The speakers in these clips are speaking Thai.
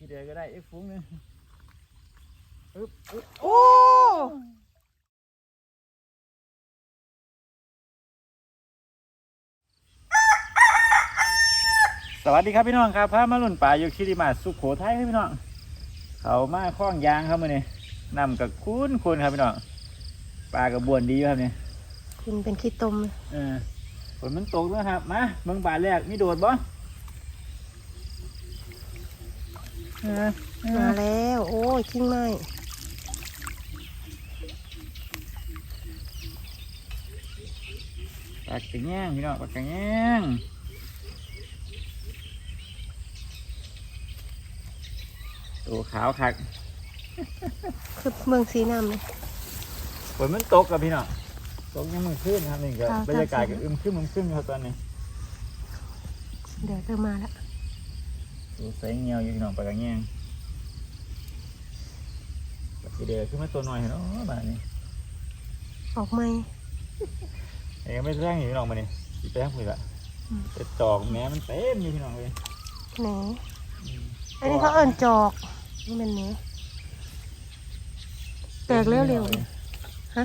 ขี้เดือยก็ได้อีกฟุ้งหนึงอึ๊บอึ๊บโอ้สวัสดีครับพี่น้องครับพามาลุ่นป่าอยู่คิริมาสุขโขทัยครับพี่น้องเขามาคล้องยางครับมื่อนี้นำกับคุ้นคุณครับพี่น้องปลากับบวนดีอยู่ครับเนี่ยคุณเป็นขี้ตมเลยเออฝนมันตกแล้วครับมาเมืองป่าแรกมีโดดบ่เออเอ มาอแล้ว โอ้ยกิ้งไม้ปลากระแง่งพี่น้องปลากระแง่งตัวขาวคักคือเมืองสีน้ำเลยฝนมันตกกับพี่น้องตกยังมือขึ้นครับนี่ก็ครับบรรยากาศครัก็บอึมครึมอึมครึมครับตอนนี้ เดี๋ยวเธอมาแล้ว ตัวใสเงียวอยู่พี่น้องปลากระแง่งปลากระเดือขึ้นมาตัวหน่อยเห็นเนาะบ้านนี้ออกไหมเอ้ยไม่แรงอยู่พี่น้องมาเนี่ยสีแป้งคุยละอืมแต่จอกแม้มันเต็มอยู่พี่น้องเลยไหนอันนี้เขาเอิญจอกนี่มันเนี้แตกเร็วๆเลยฮะ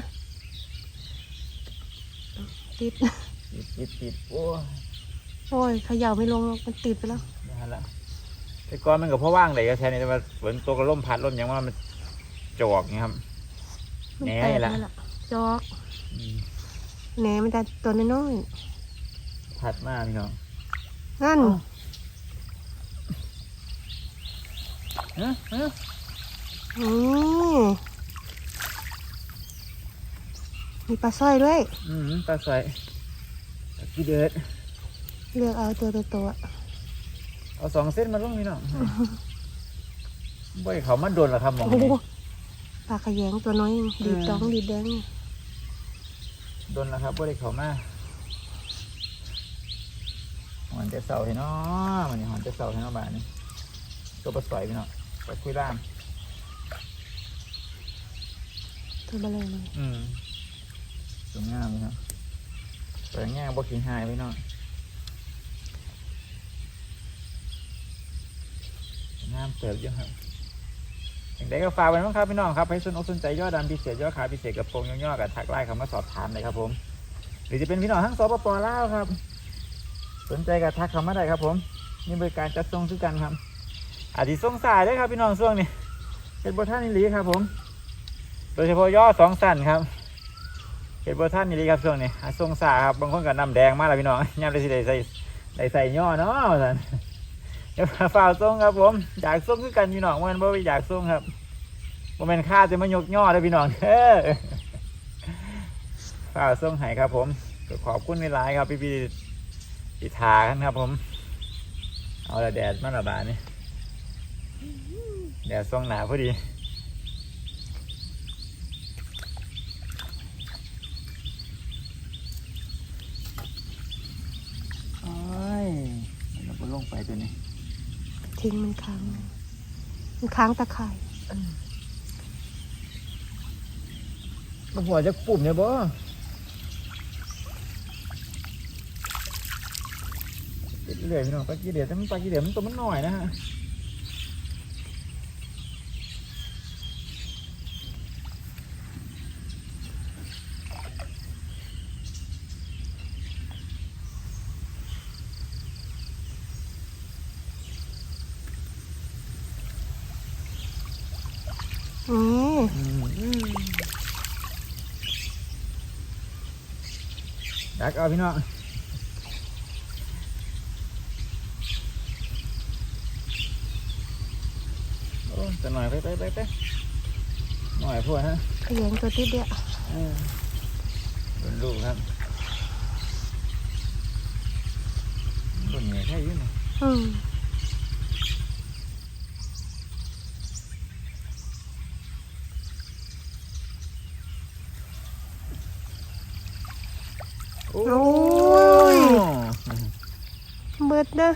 ติดติดติดติดโอ้ยโอ้ยเขย่าไม่ลงหรอกมันติดไปแล้วนี่ฮะละ แต่ก่อนมันก็เพราะว่างเลยก็แทนนี่แต่ว่าฝนตกก็ล่มพัดล่มหยังว่ามันจอกนี่ครับมันแหน่แตกละแล้วล่ะจอกอืมแหนมันจะตัวน้อยพัดมากพี่น้องๆนั่นเฮ้ยเฮ้ยนี่มีปลาสร้อยด้วย อืมปลาใส่ปลาขี้เดือดเลือกเอาตัวตัวตัว เอาสองเส้นมาลงพี่น้องบ่อยเขามาโดนเหรอครับหมองโอ้นี้โหปลาขยงตัวน้อยเองดีดอืมดองดีดแดงโดนแล้วครับบ่ได้เขามาหอนจะเสาให้เนาะมันนี่หอนจะเสาให้เนาะบ้านนี้ตัวปลาสอยพี่น้องปลาคุยล่ามตัวเบลอเลยอืมสวยงามเลยครับสวยงามบ่ขี้หายไปเนาะ งามเติบเยอะครับอย่างไรก็ฝากไว้บ้างครับพี่น้องครับให้สนอกสนใจยอดดำพิเศษยอดขายพิเศษกับโปรงย่อๆกับทักไลน์คำว่าสอบถามเลยครับผม หรือจะเป็นพี่น้องทั้งสปปลาวครับ สนใจกับทักคำมาได้ครับ ผมนี่บริการจัดส่งคือกันครับอาจจะส่งสายได้ครับพี่น้องช่วงนี้เป็นบทท่านนิลีครับ ผม โดยเฉพาะย่อสองสั้นครับเห็นบท่านนี่ดีครับช่วงนี้หาทรงสาครับบางคนกับน้ำแดงมากเลยพี่น้องย่ามได้สิได้ใส่ได้ใส่ย่อเนาะสัน เดี๋ยวฝ่ากทรงครับผมอยากทรงคือกันพี่น้องมันบ่ไปอยากทรงครับบ่แม่นค่าจะมายกย่อได้พี่น้องเด้อฝ่ากทรงให้ครับ ผมขอบคุณในไลน์ครับพี่พี่ๆที่ทากันครับผม เอาละแดดมาละบาดนี่แดดส่องหนาพอดีโอ้ยเราก็ลงไปตัวนี้ ทิ้งมันค้าง มันค้างตะไคร่มันหัวจะปุ่มเนี่ยบ่เรื่อยพี่น้องปลากีเดียดแต่มันปลากีเดียดมันตัวมันหน่อยนะฮะนี่ ดัก เอาพี่น้องโอ้จะหน่อยไปไปไปไปหน่อยพวกฮะขยงตัวติดเดียวเออรุ่นลูกครับรุ่นเหนียแค่อยืนนะอืม โอ้ โอ้ยเบิดเด้อ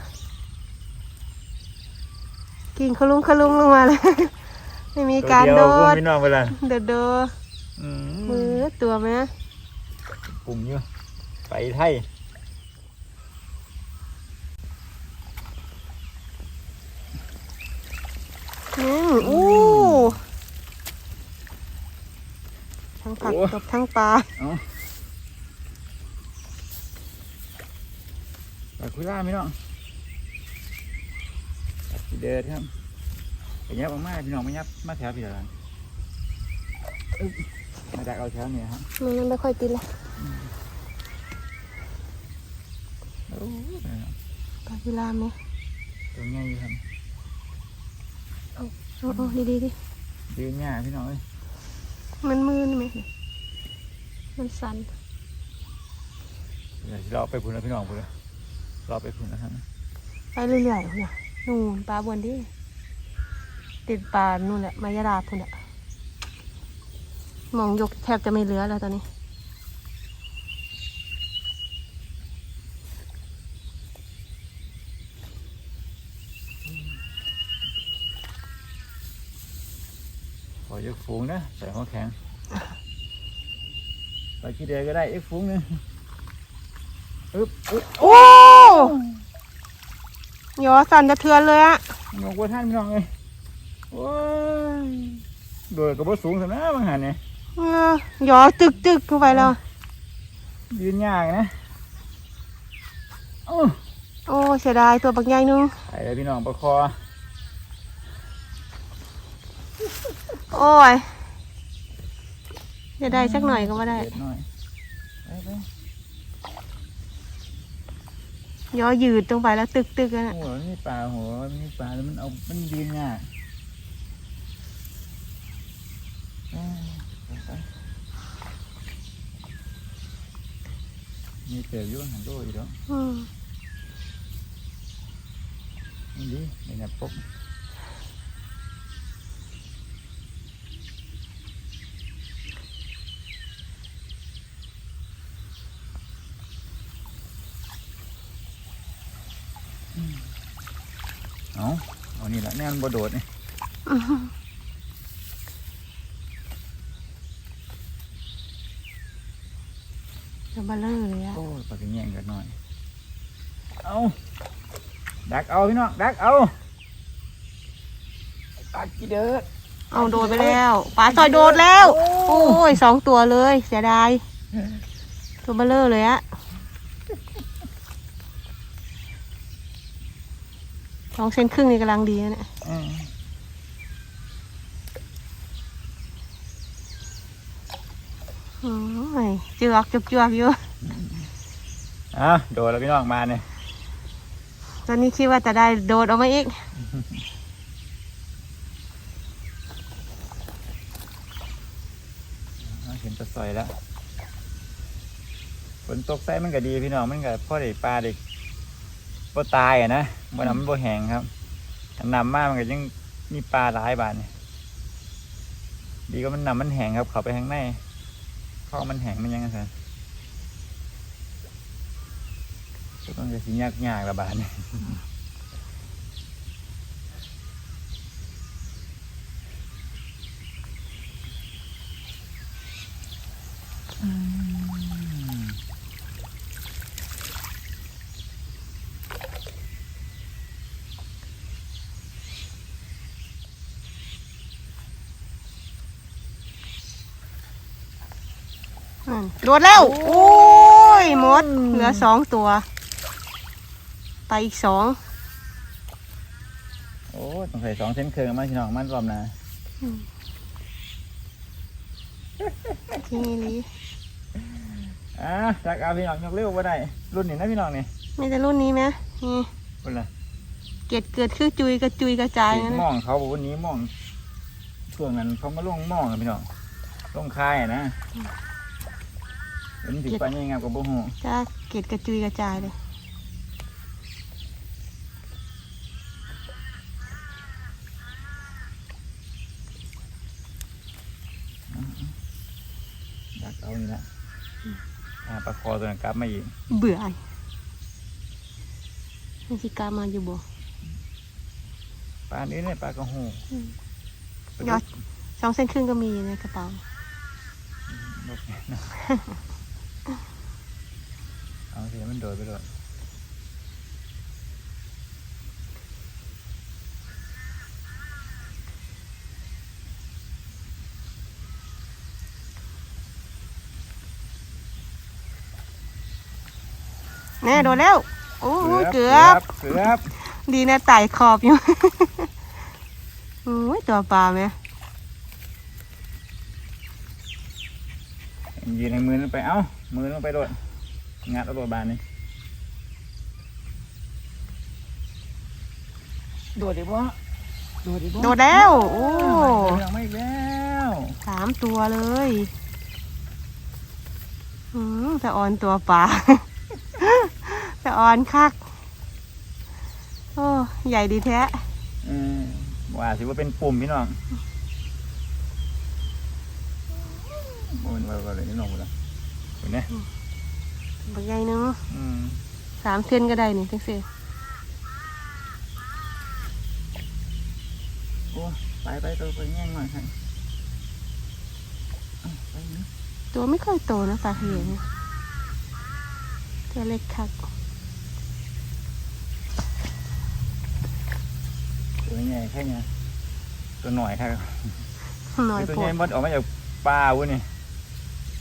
กิ่ง ขลุงขลุงลงมาเลยไม่มีการโดตัวดเยวคุณพี่น้องเวลาเดือดเด้ออืมืมอตัวไหมปุ่มอยู่ไปไทยอืมอู้ทั้งผักตบทั้งปลาเอาปลาคุล่าพี่น้องปลากีเดิดครับ ไปยับออกมาพี่น้องมายับมาแถวพี่เดินอึ๊บมาดักเอาแถวนี้ครับมันไม่ค่อยติดละโอ้ยปลาพิรามเนี่ยตัวใหญ่อยู่ครับโอ้โอ้ดีดีดิยืนง่ายพี่น้องเอ้ยมันมือนี่ไหมมันสั่นเดี๋ยวเราไปพุ่นแล้วพี่น้องพุ่นแล้วเราไปพุ่นแล้วครับไปเรื่อยๆเนี่ยนู่นปลาบวนดิ ติดปลานู่นแหละมายาดาพุ่นอะมองยกแทบจะไม่เหลือแล้วตอนนี้ ขอยกฝูงนะใส่หัวแข็งไปกี่เดือนก็ได้อีกฝูงหนึงอึ๊บอึ๊บโอ้ยอสั่นจะเทือนเลยอะงกว่าท่านพี่น้องเลย โอ้ยโดยกระบอกสูงสำนักบางหันเนี่ยเออยอตึกตึกเข้าไปแล้ว ยืนยากนะ โอ้โอ้เสียดายตัวบักใหญ่นึงไปเลยพี่น้องประคอ โอ้ยจะได้สักหน่อยก็ว่าได้เด็ดหน่อยไปไปยอยืดตรงไปแล้วตึกตึกๆอะโอ้นะโหนี่ปลาหัวนี่ปลาแล้วมันเอา มันยืนยากเอ้ยไปไป มีเต๋อยุ่งหันดอีกแล้วอืมนี่ดิในเนี่ปุ๊บเอาเอานี่แหละแน่นบ่โดดนี่ จะมาเลอเลยอะโอ้ยปากแย่งกันหน่อย เอาดักเอาพี่น้องดักเอาปากกี่เด้อ เอาโดดไปแล้วปลาซอยโดดแล้ว โอ้ยสองตัวเลย เสียดายตัวเบลเลอร์เลยอะสองเซนครึ่งนี่กำลังดีนะเนี่ย อืม โอ้ยเจือกจุกจวกอยู่อะโดดแล้วพี่น้องมาเนี่ยตอนนี้คิดว่าจะได้โดดออกมาอีกอะเห็นตะซอยแล้วฝนตกใส่มันก็ดีพี่น้องมันก็พ่อได้ปลาเด็กบ่ตายอะนะบ่น้ำมันบ่แห้งครับอันนำมากมันก็ยังมีปลาหลายบาทเนี่ยดีก็มันนำมันแห้งครับ เข้าไปข้างใน ข้อมันแห้งมันยังไงสิต้องจะสิยากยากระบาดเนี่ยอืม โดดแล้ว โอ้ยหมด เหลือสองตัว ไปอีกสองโอ้ต้องใส่สองเส้นเครื่องมาพี่น้องมันรอบหนะที่นี่ลีอะจักเอาพี่น้องยกเร็วว่าได้ รุ่นนี้นะพี่น้องนี่ไม่แต่รุ่นนี้ไหมนี่รุ่นละเกล็ดเกิดคือจุยกระจุยกระจายงั้นมนะองเขาบอกวันนี้มองช่วงนั้นเขามาลงมองกันพี่น้องลงคายอะนะ เป็นถึงปันยังไงกับบุหูจ้าเกล็ดกระจุยกระจายเลยดักเอานี่ละอ่าปลาคอตัวนั้นกลับมาอีกเบื่อไอ้มันสิกล้ามาอยู่บ่ปลานี้เนี่ยปลากระหูยอดสองเส้นครึ่งก็มีในกระเป๋า นกเนี่ยนะ เอาเดี๋ยมันโดดไปโดดแน่โดนแล้ว โอ้ยเกือบ เกือบ ดีนะไต่ขอบอยู่ โอ้ยตัวปลาไหม ยืนในมือนั่นไป เอ้า มือนั่นไปโดดงัดเอาโดดบานนี่โดดดิบ่โดดดิบ่โดดแล้ว โอ้ยังไม่อีกแล้วสามตัวเลยอืมจะออนตัวปลาจะออนคัก โอ้ ใหญ่ดีแท้อืมว่าสิว่าเป็นปุ่มพี่น้อง โอ้ยว่าว่าอะไรนี่น้องหมดแล้วเห็นไหมบักใหญ่หนึงอืมสามเซนก็ได้นี่จังสิโอ้ไปไปตัวไปแง่งหน่อยครับเอาไปนะตัวไม่ค่อยโตนะปลาเหียงตัวเล็กคักตัวใหญ่แค่เนี้ยตัวหน่อยครับหน่อยตัวโปใหวญ่ดมดออกมาจากป่าวุ้นนี่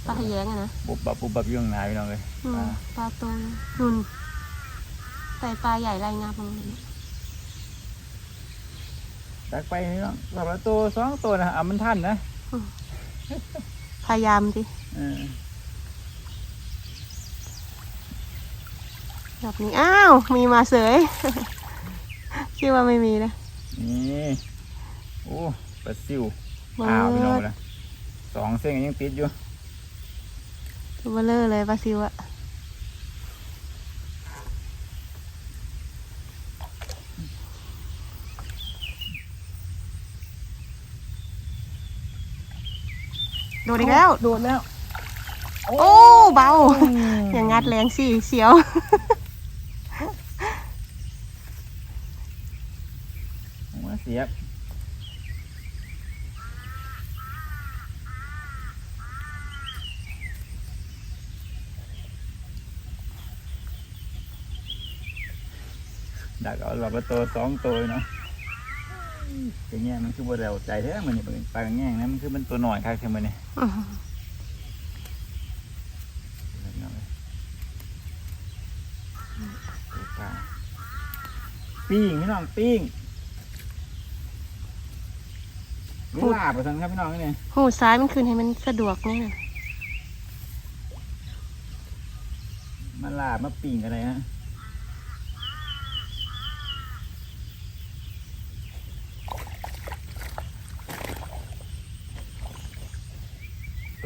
ปลาเหียงอะนะบุบบับบุบบับอยื่ข้างหนาพี่น้องเลยอืมปลาปลาตัวนุ่นใส่ปลาใหญ่ไรงับมันตักไปพี่น้องรอบละตัวสองตัวนะอะมันทันนะพยายามดิเออแบบนี้อ้าวมีมาเสยคิดว่าไม่มีนะนี่โอ้ปลาซิวเบออ้าวพี่น้องร์เลยสองเส้นยังติดอยู่ เบอร์เลอร์เลยปลาซิวอะโดดอีกแล้ว โดดแล้ว โอ้เบา อย่างงัดแรงสิเสียวหัวเสียบ ดักเอารอบละตัวสองตัวเนาะอย่างเงี้ยมันคือบ่เร็วใจแท้มันนี่เป็นปลาแง่งนะมันคือมันตัวหน่อยครับใช่ไหมเนี่ยปิ้งพี่น้องปิ้งนี่ลาบไปสันครับพี่น้องนี่หูซ้ายมันคืนให้มันสะดวกเนี่ยมาลาบมาปิ้งอะไรฮะ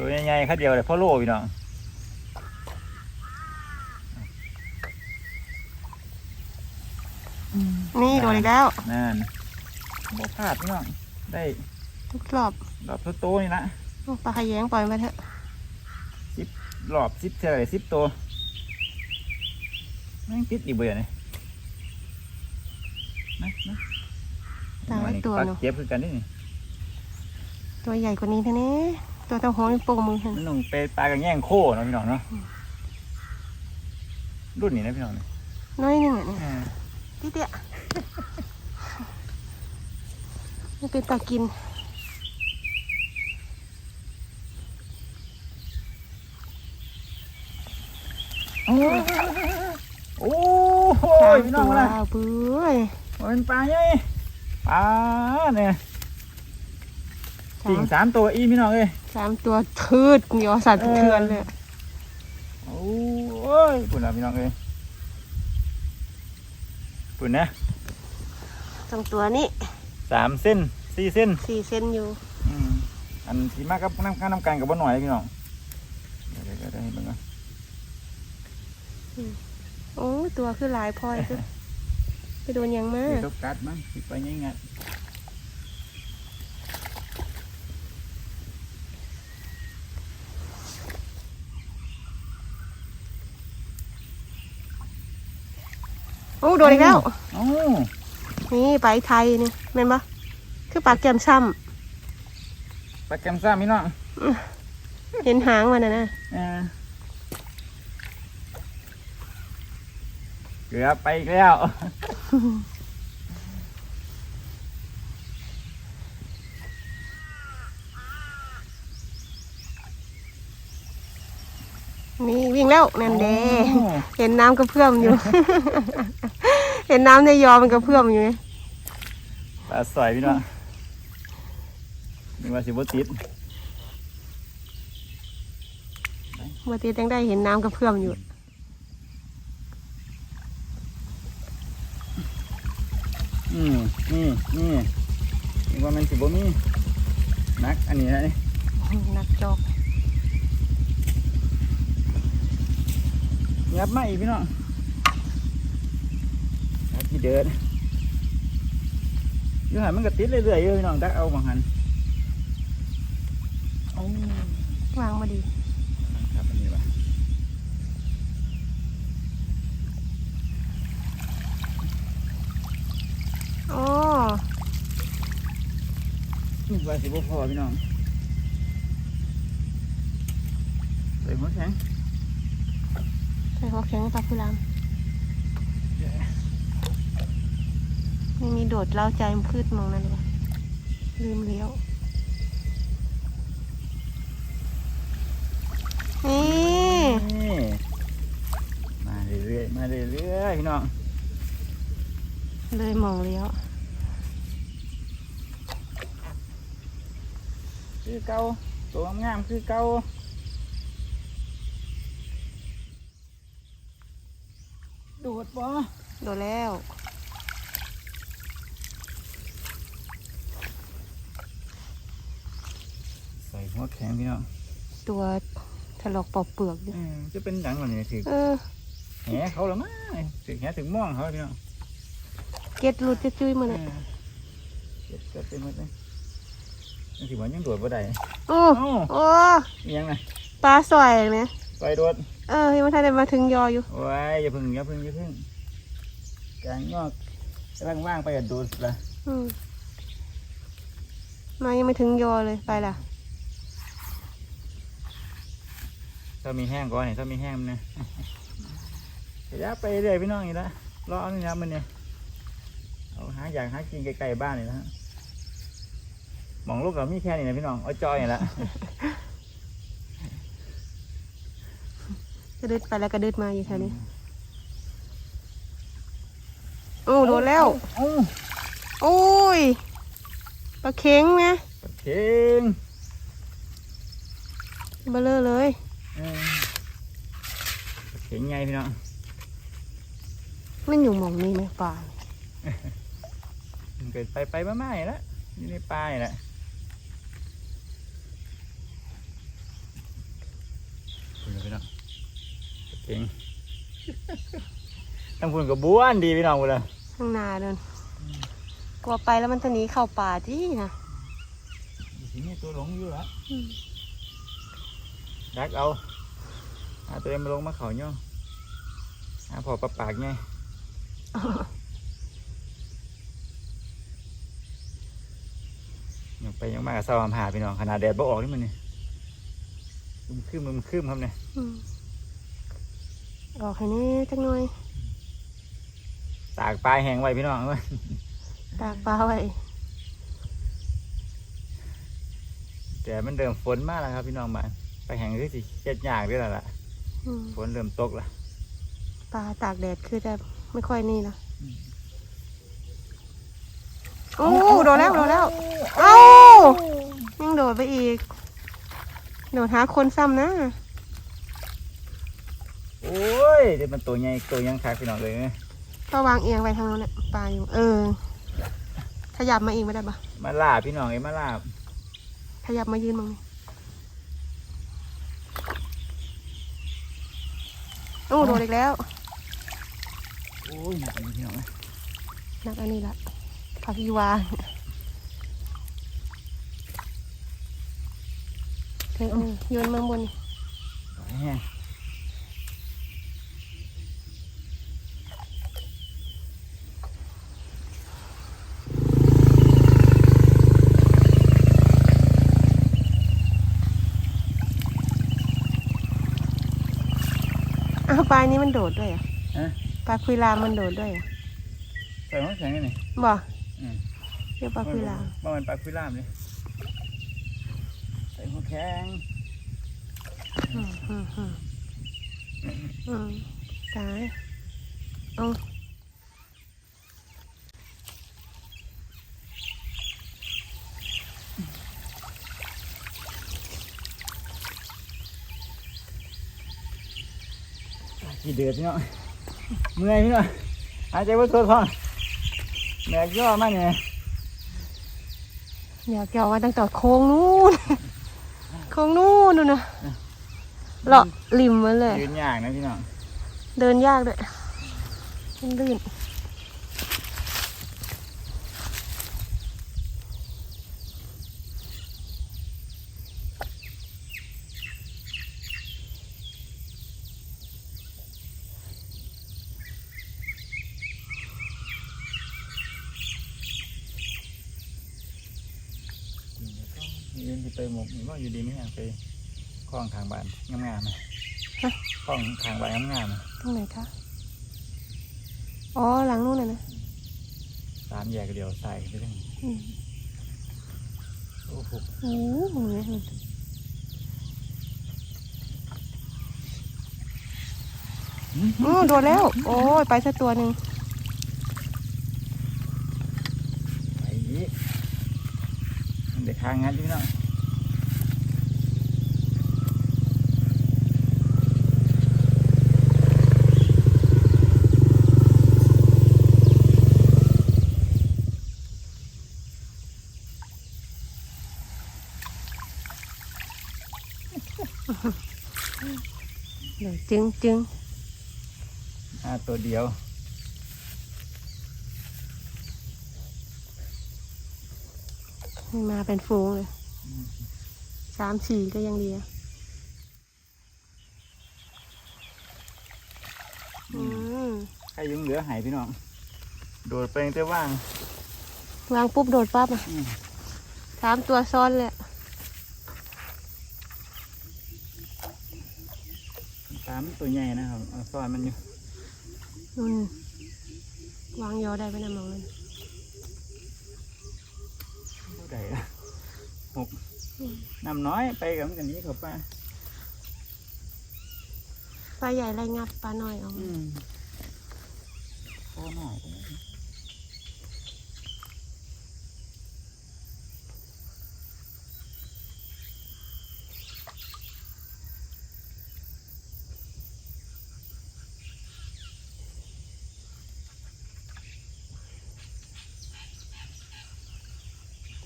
ตัวใหญ่ๆครับเดียวเลยพ่อโลพี่น้องนี่โดนอีกแล้วนั่นบ่พลาดพี่น้องได้ทุกรอบรอบโตๆนี่ละโอ้ปลาขยงปล่อยมาเถอะรอบสิบเท่าไหร่สิบตัวแม่งติดอีกเบื่อนี่นะนะตามไว้ตัวปลาหนึงเก็บคือกันนี่นี่ตัวใหญ่กว่านี้เท่านี้ ตัวเท่าหัวนิ้วโป้งมือเห็นมันต้องเป็นปลากระแง่งโค้เนาะพี่น้องเนาะรุ่นนี้นะพี่น้องเนี่ยน้อยหนึงอะเนี่ยอ่าติ๊เตี้ยไม่เป็นตากิน โอ้โอ้โหสามพี่น้ตัองวนะเบื้อยมันเป็นปลาใหญ่ปลาเนี่ย สาสิ่งมสามตัวอีพี่น้องเลยสามตัวทืดเหนียวสั่นสะเทือนเลยโอ้ยปุ่นนะพี่น้องเลยปุ่นนะสองตัวนี้สามเส้นสี่เส้นสี่เซนอยู่อืมอันสีมากกับน้ำข้าวน้ำกันกับบ่หน่อยพี่น้องเดี๋ยวเดี๋ยวเดี๋ยวให้เบิ่งก่อนโอ้ตัวคือหลายพลอยคือไปโดนหยังมาเดี๋ยวต้องกัดมั้งสิไปยังไง อ้โดนอีกแล้ว โอ้นี่ไปไทยนี่เป็นปะคือปลาแก้มซ้ปลาแกมซ่าพี่น้องำเห็นหางมันนะนะอ่าเกือบไปอีกแล้ว อีกแล้วนั่นเด้โอ้เห็นน้ำกระเพื่อมอยู่ เห็นน้ำในยอมันกระเพื่อมอยู่ไงปลาสอยพี่น้องนี่ว่าสิบ่ติดเมื่อตีจังได้เห็นน้ำกระเพื่อมอยู่อืมนี่นี่นี่ว่ามันสิบ่มีนักอันนี้นะนี่นักจอก ยับมาอีกพี่น้องยับที่เดินอยู่หันมันก็ติดเรื่อยๆอยู่พี่น้องดักเอาบางหันโอ้วางมาดีครับอันนี้ว่ะโอ้นี่ว่าสิบ่พอพี่น้องใส่หัวแข็ง ใส่หัวแข็งปลาคุรามนี่มีโดดเล้าใจมันพืชมองนั่นวะลืมเลี้ยวนี่นี่มาเรื่อยๆมาเรื่อยๆพี่น้องเลยมองเลี้ยวคือเก่าตัวงามๆคือเก่าโดด บ่โดดแล้วใส่หัวแข็งพี่น้องตัวถลอกปอกเปลือกดิอืมจะเป็นดังหรอเนี่ยถือเออ แหเขาหรือมั้งถือแหถึงม่วงเขาพี่น้องเก็ดหลุดจะจุ้ยๆมือเอเนี่ยอเก็บเก็บไปหมดเลยนี่สิบ่ยังโดดบ่ได้โอ้เอ้าโอ้อีหยังไงปลาสอยไหมไปโดด เออยังไม่ทันได้มาถึงยออยู่ โอ้ยอย่าพึ่งอย่าพึ่งอย่าพึ่ง กลางงอกกำลังว่างไปกับโดดละอืมมายังไม่ถึงยอเลยไปล่ะ ถ้ามีแห้งก่อนเนี่ยถ้ามีแห้งมันเนี่ยขยับไปเรื่อยพี่น้องอีกแล้วรอเอานี่นะมันเนี่ยเอาหาอยากหากินไกลๆบ้านนี่นะฮะหมองลูกกับมีแค่นี้นะพี่น้องเอาจอยนี่ละกระดึดไปแล้วกระดึดมาอยู่แถวนี้ โอ้โดนแล้วโอ้โอ้ยปลาเค็งนะปลาเค็งเบลเลอเลยเออปลาเค็งไงพี่น้อง มันอยู่หมองนี้ไหมป่ามันเกิดไปไปมาๆนี่ละอยู่ในป่านี่แหละคุณพี่น้องปลาเค็ง ทั้งคุณกับบ้วนดีพี่น้องคุณเลยข้างหน้าเดินกลัวไปแล้วมันจะหนีเข้าป่าที่นะทีนี้ตัวหลงอยู่แล้วอืมดักเอาหาตัวเองมาลงมาเขาเนาะหาพอปลาปากไงยังไปยังมากับสาวหาพี่น้องขนาดแดดบ่ออกนี่มันนี่มันขึ้นมันขึ้นครับเนี่ยอืมออกให้แนี่จักหน่อย ตากปลายแห้งไว้พี่น้องเว้ยตากปลาไว้แต่มันเริ่มฝนมากแล้วครับพี่น้องบ้านไปแห้งคือสิเจ็ดยากด้วยแล้วล่ะอืมฝนเริ่มตกแล้วปลาตากแดดคือจะไม่ค่อยนี่นะโอ้โดดแล้วโดดแล้ว เอ้ายังโดดไปอีก โดดหาคนซ้ำนะ โอ้ยเดี๋ยวมันตัวใหญ่ตัวยังคักพี่น้องเลยเนี่ย ก็วางเอียงไปทางโน้นน่ะปลาอยู่ เออ ขยับมาอีกไม่ได้ปะมาลาบพี่น้องเอ้ยมาลาบขยับมายืนมองนี่โอ้โดดอีกแล้วโอ้ยหนักอันนี้พี่น้องเอ้ยนักอันนี้ละผักยีวาถึงเอาโยนมาบน แห้ง ปลานี้มันโดดด้วยเหรอะฮะปลาคุยลามมันโดดด้วยเหรอะใส่หัวแข็งนี่นี่บ่อืมเรียกปลาคุยลามบ่มันปลาคุยลามเลยใส่หัวแข็งอืมอืมอืมอืมตายเอา กี่เดือดพี่น้องเมื่อยพี่น้องหายใจว่าตัวท้องแบกย่อมาเนี่ยอยากเกี่ยวไว้ตั้งแต่โค้งนู้นโค้งนู้นนู่นนะเลาะริมมันเลยยืนยากนะพี่น้อง เดินยากด้วยลื่นยืนที่ไปหมกมันก็ อยู่ดีไม่อยากไปคล้องทางบ้านงามๆนะคล้องทางบ้านงามๆนะตรงไหนคะ อ๋อ หลังนู้นเลยนะสามแยกเดียวใส่ไปเรื่องอืมโอ้โหโอ้โหเนี่ยอือโดนแล้ว โอ้ย ไปสักตัวหนึ่งไปอีกมันเด็กทางงั้นพี่น้องเดี๋ยว จึงจึงอ่าตัวเดียวนี่มาเป็นฟูงเลยสามสี่ก็ยังดีอะอืมใครยังเหลือหายพี่น้อง โดดไปตั้งแต่ว่าง วางปุ๊บโดดปั๊บอะอืมสามตัวซ้อนเลยอะ ตามตัวใหญ่นะครับเอาซ่อนมันอยู่อืมวางยอได้ไปนะมองเลยเท่าไหร่ละหกน้ำน้อยไปกับมันกันนี้เขาป้าปลาใหญ่ไรงับปลาน้อยเอาอืมโอ้หน่อย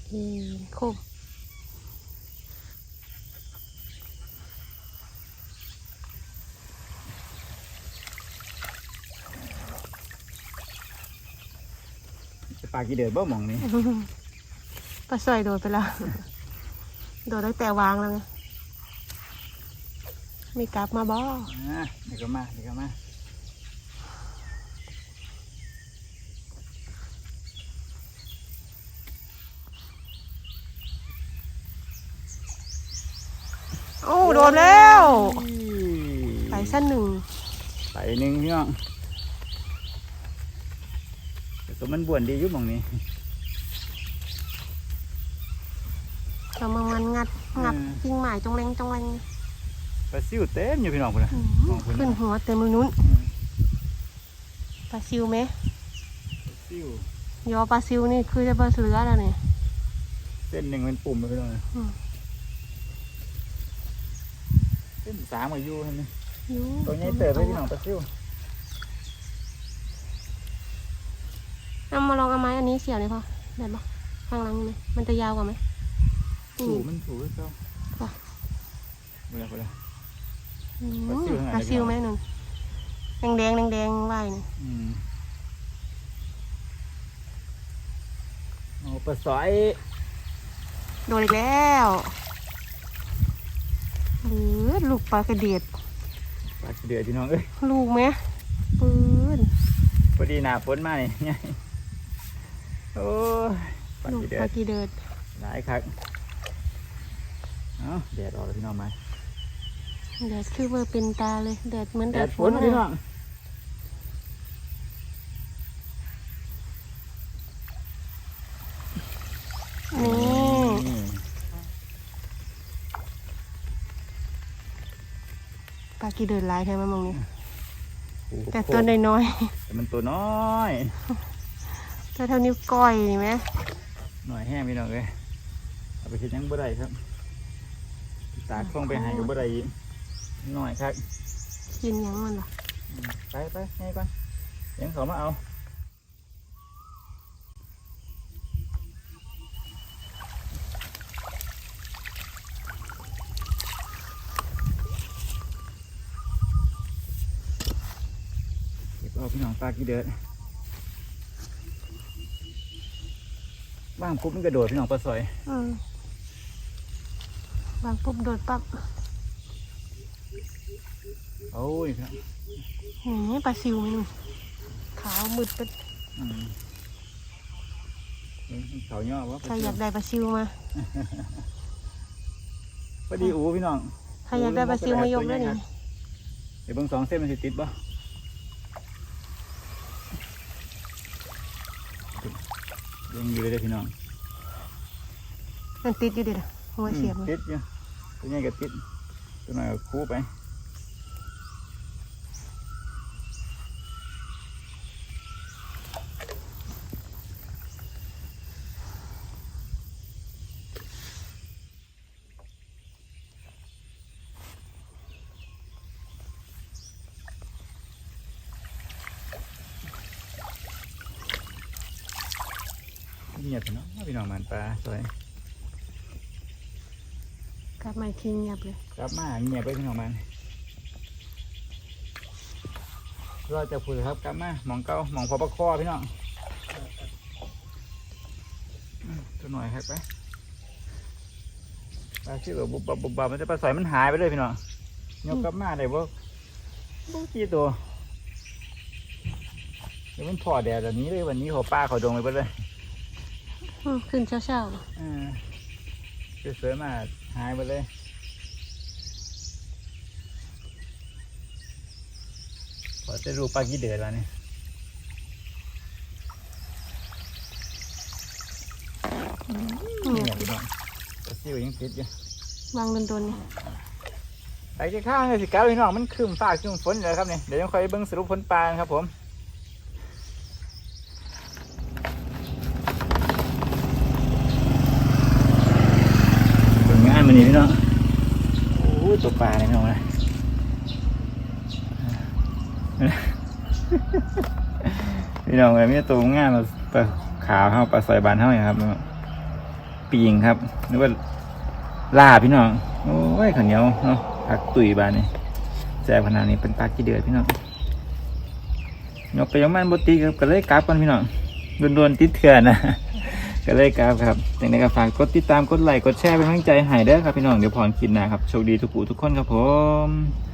เฮ้คม จะ ปลากี่เดือดบ่หมองนี่ปลาสร้อยโดดไปแล้ว โดดตั้งแต่วางแล้วไงไม่กลับมาบ่อ่าเดี๋ยวก็มาเดี๋ยวก็มาโอ้โดนแล้วอุ้ยไปสั้นหนึ่งไปหนึ่งพี่น้องแต่ตัวมันบ่วนดีอยู่หมองนี้กำลังมันงัดงับอืมกิ่งไม้จงแรงจงแรงปลาซิวเต็มอยู่พี่น้องพุ่นนะอืมมองพุ่นขึ้นหัวเต็มมือนู้นปลาซิวไหมซิวยอปลาซิวนี่คือจะปลาเสือแล้วเนี่ยเส้นหนึ่งเป็นปุ่มเลยพี่น้องอืมเส้นสามกับยูเห็นไหมอยู่ตัวใหญ่เติบเลยพี่น้องปลาซิว เอามาลองเอาไม้อันนี้เสียบเลยพอได้ปะข้างหลังนี่ไหมมันจะยาวกว่าไหมอืถูมมันถูเจ้าค่ะเวลาเวลาอืมปลาซิวทางไหนปลาซิวพี่น้องไหมหนึ่งแดงแดงๆแดงๆว่ายนี่อืมโอ้ปลาสอยโดนอีกแล้วหรือลูกปลากระเดียดปลาเดือดพี่น้องเอ้ยลูกไหมปืนพอดีหนาฝนมาเนี่ยไง โอ้ยปลาลูกเดืปอลาดกีเดิดหลายครั้งเอ้าแดดออกแล้วพี่น้องไหมเดือดคือเบอร์เป็นตาเลยเดือดเหมือนแดเดือดดฝนพี่น้องนี่นี่ไปลากี่เดินหลายแท้มามองนี่โอ้โหแต่ตัวน้อยแต่มันตัวน้อย ๆตัวเท่านิ้วก้อยนี่ไหมหน่อยแห้งพี่น้องเลยเอาไปคิดยังบ่ได้ครับ ตากส่งไปให้ก็บ่ได้อีกหน่อยครับกินหยังมันล่ะไปไปให้ก่อนเดี๋ยังเขามาเอาเก็บเอาพี่น้องปลากี่เดือด บ้างปุ๊บมันกระโดดพี่น้องปลาซอยอืมวางปุ๊บโดดปั๊บโอ้ยครับนี่ปลาซิวไหมหนุ่มขาวมืดเป็นอืมเห็นเขาย่อวะใครอยากได้ปลาซิวมาพอดีอูพี่น้องใครอยากได้ปลาซิวมายกด้วยนี่เดี๋ยวเบิ่งสองเส้นมันสิติดบ่ ยังอยู่เลยเด้อพี่น้องมันติดอยู่เด็ดหัวเสียบอืมมันติดอยู่ตัวใหญ่ก็ติดตัวน้อยก็คู่ไป เงียบเนาะพี่น้องมันปลาสวยกลับมาทีเงียบเลยกลับมาเงียบไปพี่น้องมันเรอจะพูดครับกลับมาหมองเก้าหมองพอประคอพี่น้องตัวหน่อยครับไปปลาชื่อว่าบุบบับบุบบับมันจะปลาสอยมันหายไปเลยพี่น้องยกกลับมาได้บ่บ่กี่ตัวเดี๋ยวมันพอแดดแบบนี้เลยวันนี้เขาป้าเขาดงไปเบิดเลย อืมขึ้นเช้าอ่าสวยๆมาหายไปเลย พอจะรู้ปลากี่เดือนแล้วเนี่ยๆนี่เงียบพี่น้องปลาซิวยังติดอยู่วางโดนๆนี่ไปจะข้างเลยสิครับพี่น้องมันครึมฟ้าครึมฝนอยู่แล้วครับเนี่ยเดี๋ยวยังคอยเบิ่งสรุปผลปลากันครับผมผลงา นมันนี่พี่น้องโอ้ยตัวปลาเนี่ยพี่น้องนะพี่น้องเลยมีตัวงามมาปลาขาวเท่าปลาสอยบานเท่าอย่างครับปีงครับนึกว่าลาบพี่น้องโอ้ยข้าวเหนียวเนาะผักตุ๋ยบานนี่แซ่บขนาดนี้เป็นปลากี่เดือดพี่น้องยกไปยกมันบตีครับก็เลยกราบกันพี่น้องโดนๆติดเถื่อนนะ ก็เลยครับครับอย่างไรก็ฝากกดติดตามกดไลค์กดแชร์เป็นกำลังใจให้เด้อครับพี่น้องเดี๋ยวพรคิดนะครับโชคดีทุกผู้ทุกคนครับผม